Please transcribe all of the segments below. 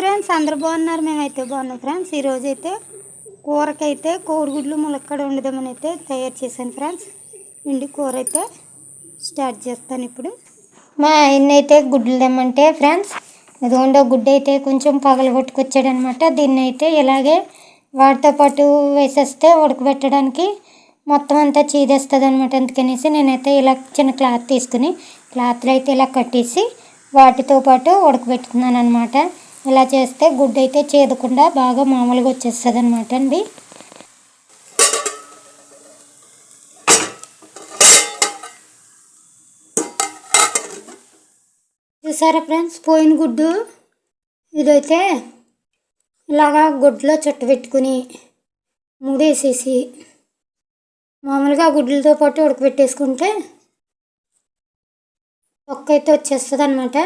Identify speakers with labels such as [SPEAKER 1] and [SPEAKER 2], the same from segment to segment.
[SPEAKER 1] Friends అందరు బాగున్నారు. మేమైతే బాగున్నాం ఫ్రెండ్స్ ఈరోజు అయితే కూరకైతే కోడిగుడ్లు ములక్కడ వండుదామని అయితే తయారు చేశాను ఫ్రెండ్స్ ఇండి కూర అయితే స్టార్ట్ చేస్తాను ఇప్పుడు. మా ఆయన అయితే గుడ్లు తెమ్మంటే ఫ్రెండ్స్ ఇదిగోండో గుడ్డు అయితే కొంచెం పగలగొట్టుకొచ్చాడు అనమాట దీన్ని అయితే ఇలాగే వాటితో పాటు వేసేస్తే ఉడకబెట్టడానికి మొత్తం అంతా చీదేస్తుంది అనమాట అందుకనేసి నేనైతే ఇలా చిన్న క్లాత్ తీసుకుని క్లాత్లో అయితే ఇలా కట్టేసి వాటితో పాటు ఉడకబెట్టుకున్నాను అనమాట ఇలా చేస్తే గుడ్డు అయితే చేదకుండా బాగా మామూలుగా వచ్చేస్తుంది అనమాట అండి. చూసారా ఫ్రెండ్స్ పోయిన గుడ్డు? ఇదైతే ఇలాగా గుడ్లో చుట్ట పెట్టుకుని మూడేసేసి మామూలుగా గుడ్లతో పాటు ఉడకబెట్టేసుకుంటే ఒక్క అయితే వచ్చేస్తుంది అనమాట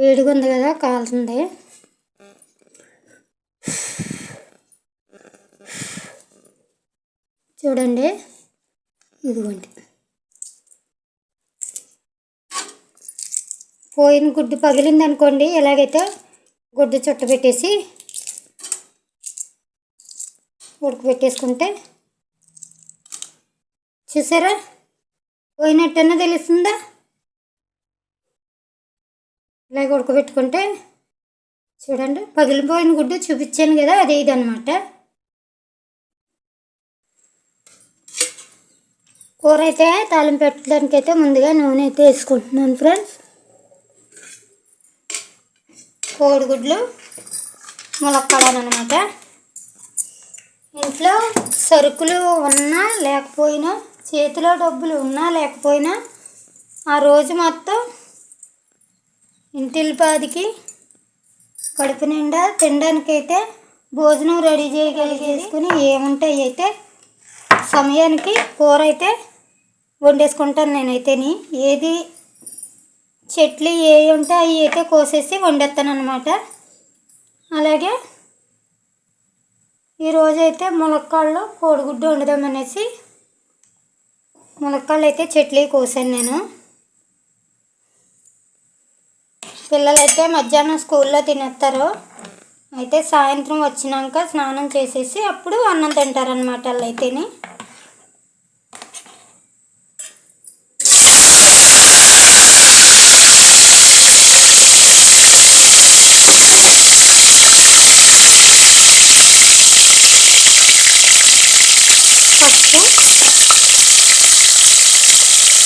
[SPEAKER 1] వేడిగా ఉంది కదా కాలుతుంది. చూడండి. ఇదిగోండి. పోయిన గుడ్డు పగిలింది అనుకోండి ఎలాగైతే గుడ్డు చుట్ట పెట్టేసి ఉడకబెట్టేసుకుంటే చూసారా? పోయినట్టన్నా తెలుస్తుందా? ఇలాగ ఉడకబెట్టుకుంటే చూడండి పగిలిపోయిన గుడ్డు చూపించాను కదా అదే ఇది అనమాట కూర అయితే తాళం పెట్టడానికి అయితే ముందుగా నూనె అయితే వేసుకుంటున్నాను ఫ్రెండ్స్. కోడిగుడ్లు ములక్కాడనమాట ఇంట్లో సరుకులు ఉన్నా లేకపోయినా చేతిలో డబ్బులు ఉన్నా లేకపోయినా ఆ రోజు మొత్తం ఇంటిల్పాదికి కడుపు నిండా తినడానికైతే భోజనం రెడీ చేయగలిగేసుకుని ఏముంటాయి అయితే సమయానికి కూర అయితే వండేసుకుంటాను నేనైతేని. ఏది చెట్లు ఏ ఉంటే అవి అయితే కోసేసి వండేస్తాను అనమాట అలాగే ఈరోజు అయితే ములక్కాళ్ళు కోడిగుడ్డు వండుదామనేసి ములక్కాళ్ళు అయితే చెట్లు కోసాను నేను. పిల్లలైతే మధ్యాహ్నం స్కూల్లో తినేస్తారు. అయితే సాయంత్రం వచ్చినాక స్నానం చేసేసి అప్పుడు అన్నం తింటారనమాట వాళ్ళు అయితేని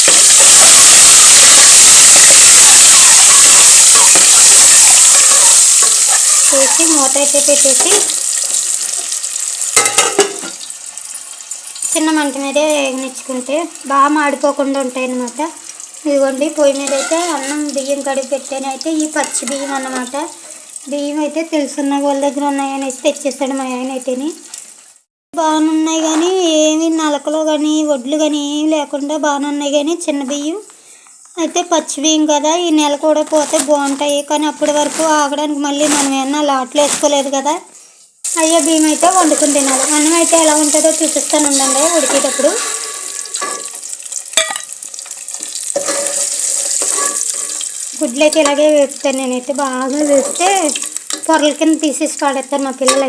[SPEAKER 1] పసుపు చేసి మూత అయితే పెట్టేసి చిన్న మంట మీదే వేగనిచ్చుకుంటే బాగా మాడిపోకుండా ఉంటాయి అన్నమాట ఇదిగోండి పొయ్యి మీద అయితే అన్నం బియ్యం కడిగి పెట్టాను. అయితే ఈ పచ్చి బియ్యం అన్నమాట. బియ్యం అయితే తెలుసున్న వాళ్ళ దగ్గర ఉన్నాయని అయితే తెచ్చేసాడు మా ఆయన అయితేని. బాగానే ఉన్నాయి కానీ ఏమి నలకలు కానీ వడ్లు కానీ ఏమి లేకుండా బాగానే ఉన్నాయి కానీ చిన్న బియ్యం. అయితే పచ్చి కదా ఈ నెల కూడా పోతే బాగుంటాయి. కానీ అప్పటి వరకు ఆగడానికి మళ్ళీ మనం ఏమన్నా లాట్లు వేసుకోలేదు కదా. అయ్యే బియ్యం అయితే వండుకుని తినాలి. అన్నం అయితే ఎలా ఉంటుందో చూపిస్తాను ఉండండి ఉడికేటప్పుడు. గుడ్లు అయితే ఇలాగే వేపుతాను. నేనైతే బాగా వేస్తే పొరల కింద తీసేసి పాడేస్తారు మా పిల్లలు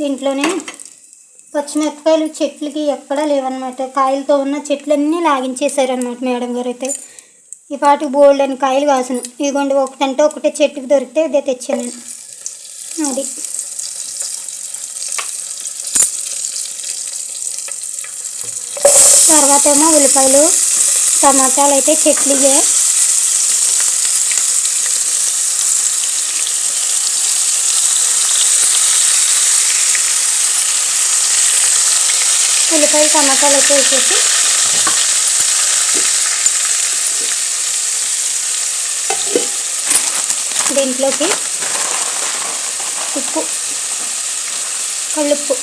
[SPEAKER 1] దీంట్లోనే పచ్చిమిరపకాయలు చెట్లకి ఎక్కడా లేవన్నమాట. కాయలతో ఉన్న చెట్లన్నీ లాగించేశారనమాట మేడం గారు అయితే ఈ పాటికి బోల్డ్ అని కాయలు కాసును. ఇదిగోండి ఒకటంటే ఒకటే చెట్టుకి దొరికితే ఇదే తెచ్చాను నేను. అది. తర్వాత ఏమో ఉల్లిపాయలు టమాటాలు అయితే చెట్లుగా ఉల్లిపాయలు టమాటాలు అయితే వేసేసి దీంట్లోకి ఉప్పు కళ్ళుప్పు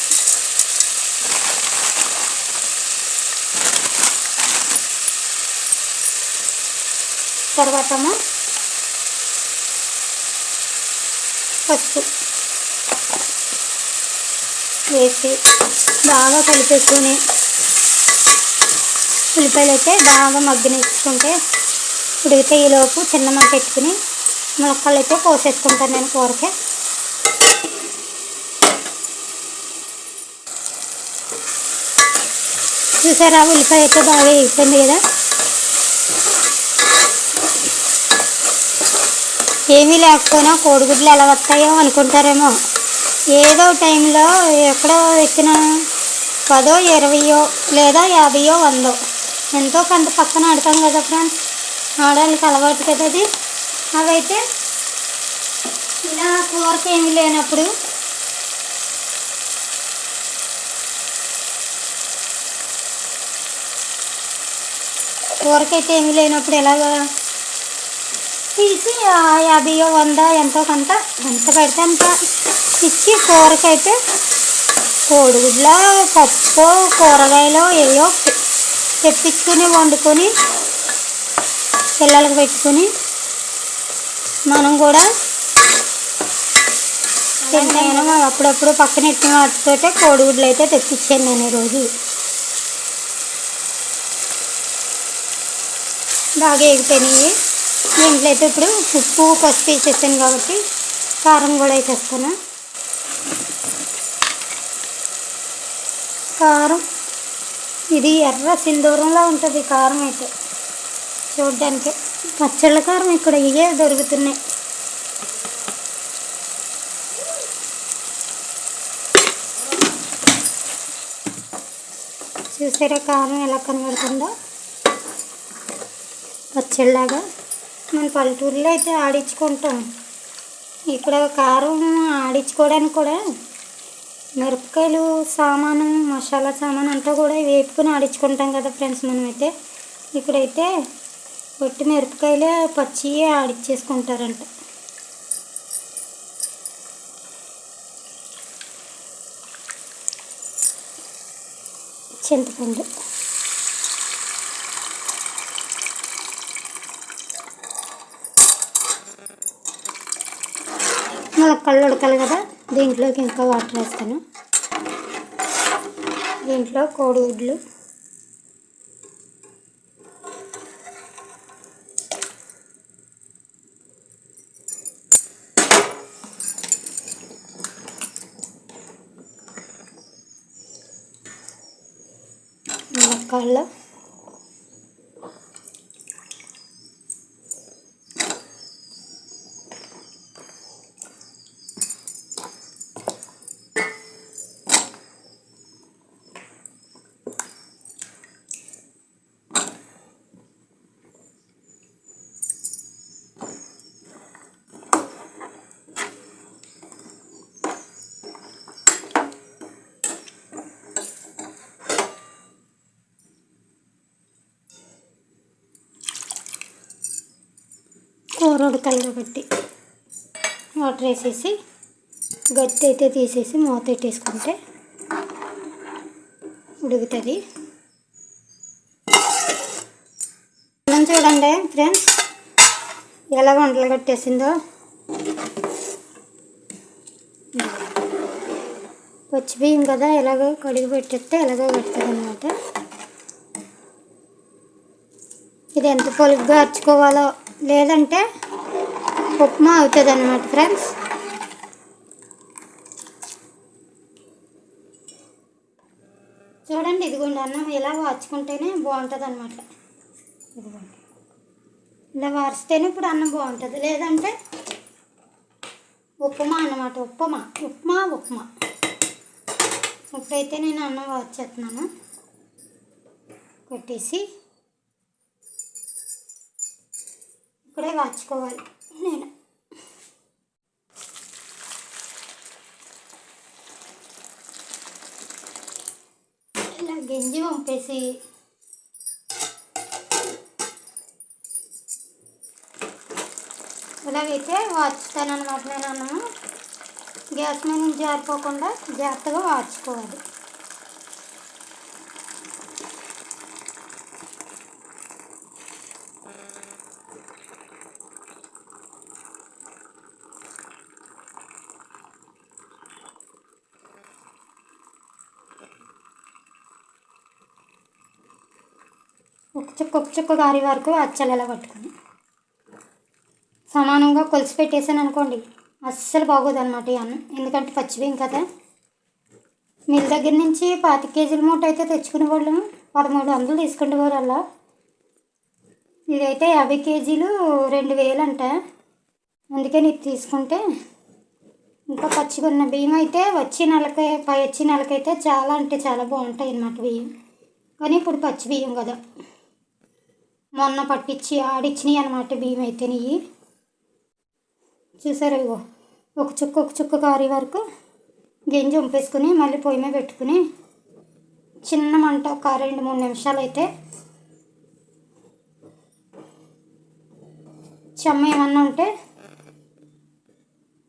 [SPEAKER 1] తర్వాతమో పసుపు. వేసి బాగా కలిపేసుకొని ఉల్లిపాయలు అయితే బాగా మగ్గనిచ్చుకుంటే ఉడికితే ఈలోపు చిన్న మంట పెట్టుకుని ములక్కలు అయితే కోసేసుకుంటాను నేను కూరకే. చూసారా ఉల్లిపాయ అయితే బాగా వేగిపోయింది కదా? ఏమీ లేకపోయినా కోడిగుడ్లు ఎలా వస్తాయో అనుకుంటారేమో. ఏదో టైంలో ఎక్కడో ఎక్కిన పదో ఇరవయో లేదా యాభయో వందో. ఎంతో కొంత పక్కన ఆడతాం కదా ఫ్రెండ్స్. ఆడవాళ్ళకి అలవాటు కదా అది. అవైతే ఇలా కూరకి ఏమి లేనప్పుడు కూరకైతే ఏమీ లేనప్పుడు ఎలాగా తీసి యాభై యాభైయో వంద ఎంతో కొంత ఎంత పెడితే అంత ఇచ్చి కూరకైతే కోడిగుడ్ల పప్పు కూరగాయలు ఏవో తెప్పించుకొని వండుకొని పిల్లలకు పెట్టుకొని మనం కూడా తింటాను అప్పుడప్పుడు పక్కన ఎట్టిన వాటితో కోడిగుడ్లు అయితే తెప్పించాను నేను ఈరోజు బాగా ఎగిపోయినాయి దీంట్లో అయితే ఇప్పుడు ఉప్పు పసుపు వేసేసాను కాబట్టి కారం కూడా వేసేస్తాను. కారం ఇది ఎర్ర సింధూరంలో ఉంటుంది కారం అయితే. చూడడానికి పచ్చళ్ళ కారం ఇక్కడ ఇవే దొరుకుతున్నాయి. చూసారా కారం ఎలా కనబడుతుందో? పచ్చళ్ళలాగా. మన పల్లెటూరులో అయితే ఆడించుకుంటాం. ఇక్కడ కారం ఆడించుకోవడానికి కూడా మిరపకాయలు సామాను మసాలా సామాను అంతా కూడా వేపుకొని ఆడించుకుంటాం కదా ఫ్రెండ్స్ మనమైతే. ఇక్కడైతే ఒట్టి మిరపకాయలే పచ్చి ఆడిచ్చేసుకుంటారంట. చింతపండు. కళ్ళు ఉడకాలి కదా దీంట్లోకి ఇంకా వాటర్ వేస్తాను. దీంట్లో కోడిగుడ్లు. ములక్కాళ్ళు కూర ఉడకాలి కాబట్టి వాటర్ వేసేసి గట్టి అయితే తీసేసి మూత పెట్టేసుకుంటే ఉడుకుతుంది. అన్నం చూడండి ఫ్రెండ్స్ ఎలా వంటలు కట్టేసిందో. పచ్చి బియ్యం కదా ఎలాగో కడిగి పెట్టేస్తే ఎలాగో పెడుతుంది అనమాట ఇది ఎంత పొలుగ్గా అర్చుకోవాలో లేదంటే ఉప్మా అవుతుంది అనమాట ఫ్రెండ్స్ చూడండి ఇదిగోండి అన్నం ఇలా వార్చుకుంటేనే బాగుంటుంది అనమాట ఇదిగోండి. ఇలా వారిస్తేనే ఇప్పుడు అన్నం బాగుంటుంది. లేదంటే ఉప్మా అన్నమాట ఉప్మా ఉప్మా ఉప్మా. ఇప్పుడైతే నేను అన్నం వార్చేస్తున్నాను. కొట్టేసి ఇప్పుడే వార్చుకోవాలి నేను. ఇలా గింజి పంపేసి ఇలాగైతే వార్చుతానమాట నేను అన్నము. గ్యాస్ మీద జారిపోకుండా జాగ్రత్తగా వాచుకోవాలి. ఒక చుక్క ఒక చుక్క గారి వరకు అచ్చలు ఎలా పట్టుకుని. సమానంగా కొలిసి పెట్టేసాను అనుకోండి అస్సలు బాగోదు అనమాట ఈ అన్నం. ఎందుకంటే పచ్చివేం కదా. మిల్ దగ్గర నుంచి పాతి కేజీల మూట అయితే తెచ్చుకునే వాళ్ళము. పదమూడు వందలు తీసుకునేవారు అలా ఇదైతే యాభై కేజీలు రెండు వేలు అంట అందుకని ఇది తీసుకుంటే ఇంకా పచ్చిగా ఉన్న బియ్యం అయితే వచ్చే నెలకి పై వచ్చే నెలకైతే చాలా అంటే చాలా బాగుంటాయి అన్నమాట బియ్యం. కానీ ఇప్పుడు పచ్చి బియ్యం కదా. మొన్న పట్టించి ఆడిచ్చినాయి అనమాట బియ్యం అయితే నెయ్యి చూసారు ఇగో ఒక చుక్క ఒక చుక్క కారి వరకు గింజ ఉంపేసుకుని మళ్ళీ పొయ్యి మీద పెట్టుకుని చిన్న మంట ఒక రెండు మూడు నిమిషాలు అయితే చెమ్మ ఏమన్నా ఉంటే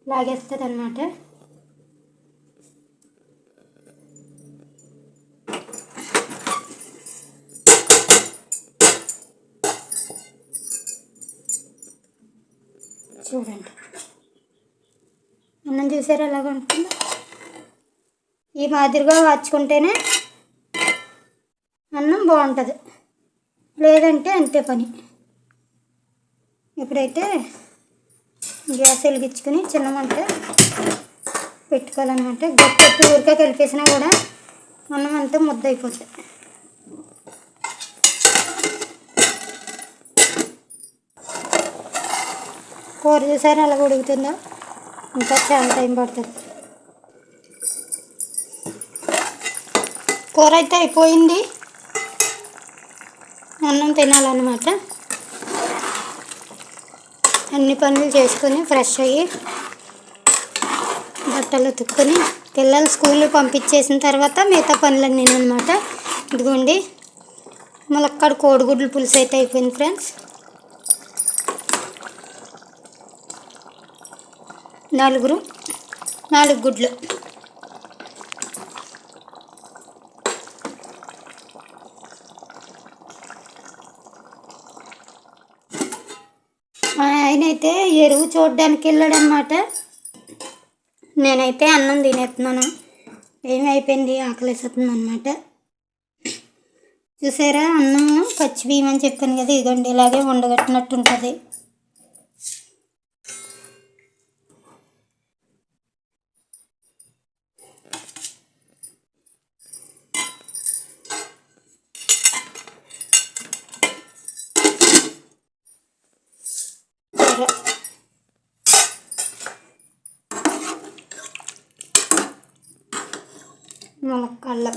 [SPEAKER 1] లాగేస్తుంది అనమాట చూడండి. అన్నం చూసారా ఎలాగ ఉంటుందో ఈ మాదిరిగా వాచుకుంటేనే అన్నం బాగుంటుంది. లేదంటే అంతే పని. ఇప్పుడైతే గ్యాస్ వెలిగించుకుని చిన్న మంట పెట్టుకోవాలన్నమాట. గట్టి ఊరికే కలిపేసినా కూడా అన్నం అంతా ముద్ద అయిపోతుంది కూర చూసారా అలా ఉడుకుతుందో ఇంకా చాలా టైం పడుతుంది. కూర అయితే అయిపోయింది. అన్నం తినాలన్నమాట. అన్ని పనులు చేసుకొని ఫ్రెష్ అయ్యి బట్టలు ఉతుక్కుని పిల్లలు స్కూల్లో పంపించేసిన తర్వాత మిగతా పనులన్నీ అనమాట ఇదిగోండి మళ్ళీ అక్కడ కోడిగుడ్లు పులుసు అయితే అయిపోయింది ఫ్రెండ్స్. నలుగురు. నాలుగు గుడ్లు. ఆయనైతే ఆయన అయితే ఎరువు చూడడానికి వెళ్ళాడనమాట నేనైతే అన్నం తినేస్తున్నాను ఏమైపోయింది? అయిపోయింది అనమాట చూసారా? అన్నం పచ్చి బియ్యం అని చెప్పాను కదా ఇదిగోండి ఇలాగే ఉండగట్టినట్టు ఉంటుంది కూర ములక్కాళ్ళం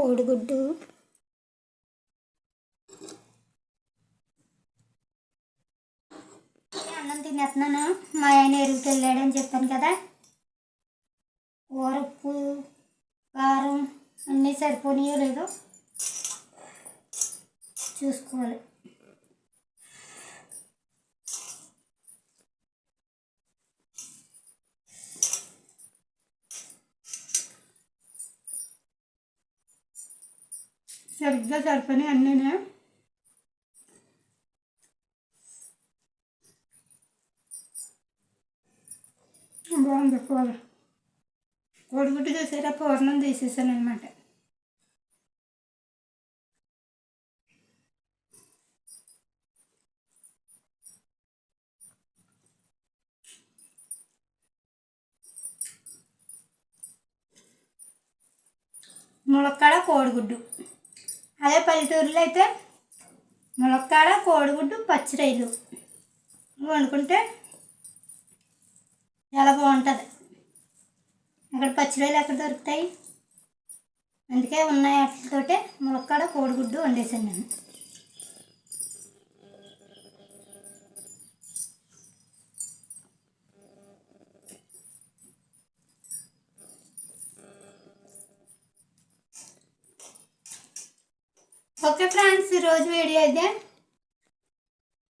[SPEAKER 1] కోడిగుడ్డు అన్నం తినేస్తున్నాను? మా ఆయన ఎరుగుకి వెళ్ళాడని చెప్పాను కదా. ఉప్పు కారం అన్నీ సరిపోనియో లేదో చూసుకోవాలి. సరిగ్గా సరిపోయి అన్నీనే. బాగుంది కూర. కోడిగుడ్డు చూసారా పూర్ణం తీసేసాను అనమాట ములక్కాడ కోడిగుడ్డు. అదే పల్లెటూరులో అయితే ములక్కాడ కోడిగుడ్డు పచ్చిరైలు. వండుకుంటే చాలా బాగుంటుంది. అక్కడ పచ్చిరైలు ఎక్కడ దొరుకుతాయి? అందుకే ఉన్నాయి వాటితోటే ములక్కాడ కోడిగుడ్డు వండేసాను నేను. ఈరోజు వీడియో అయితే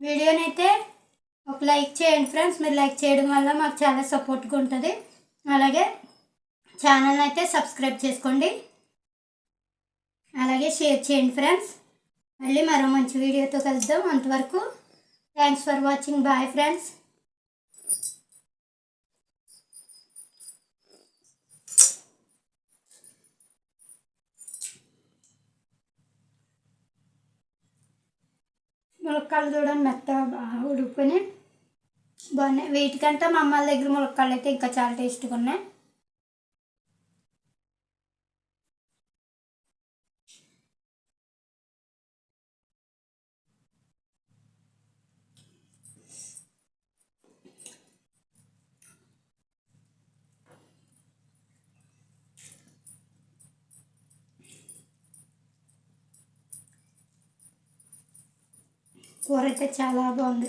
[SPEAKER 1] వీడియోనైతే ఒక లైక్ చేయండి ఫ్రెండ్స్. మీరు లైక్ చేయడం వల్ల మాకు చాలా సపోర్ట్గా ఉంటుంది. అలాగే ఛానల్ అయితే సబ్స్క్రైబ్ చేసుకోండి. అలాగే షేర్ చేయండి ఫ్రెండ్స్. మళ్ళీ మరో మంచి వీడియోతో కలుద్దాం. అంతవరకు thanks for watching. Bye friends. ములక్కాళ్ళు చూడండి మెత్తగా ఉడుకుని బాగున్నాయి. వీటికంటే మా అమ్మాళ్ళ దగ్గర ములక్కాళ్ళు అయితే ఇంకా చాలా టేస్ట్గా ఉన్నాయి. కూర అయితే చాలా బాగుంది.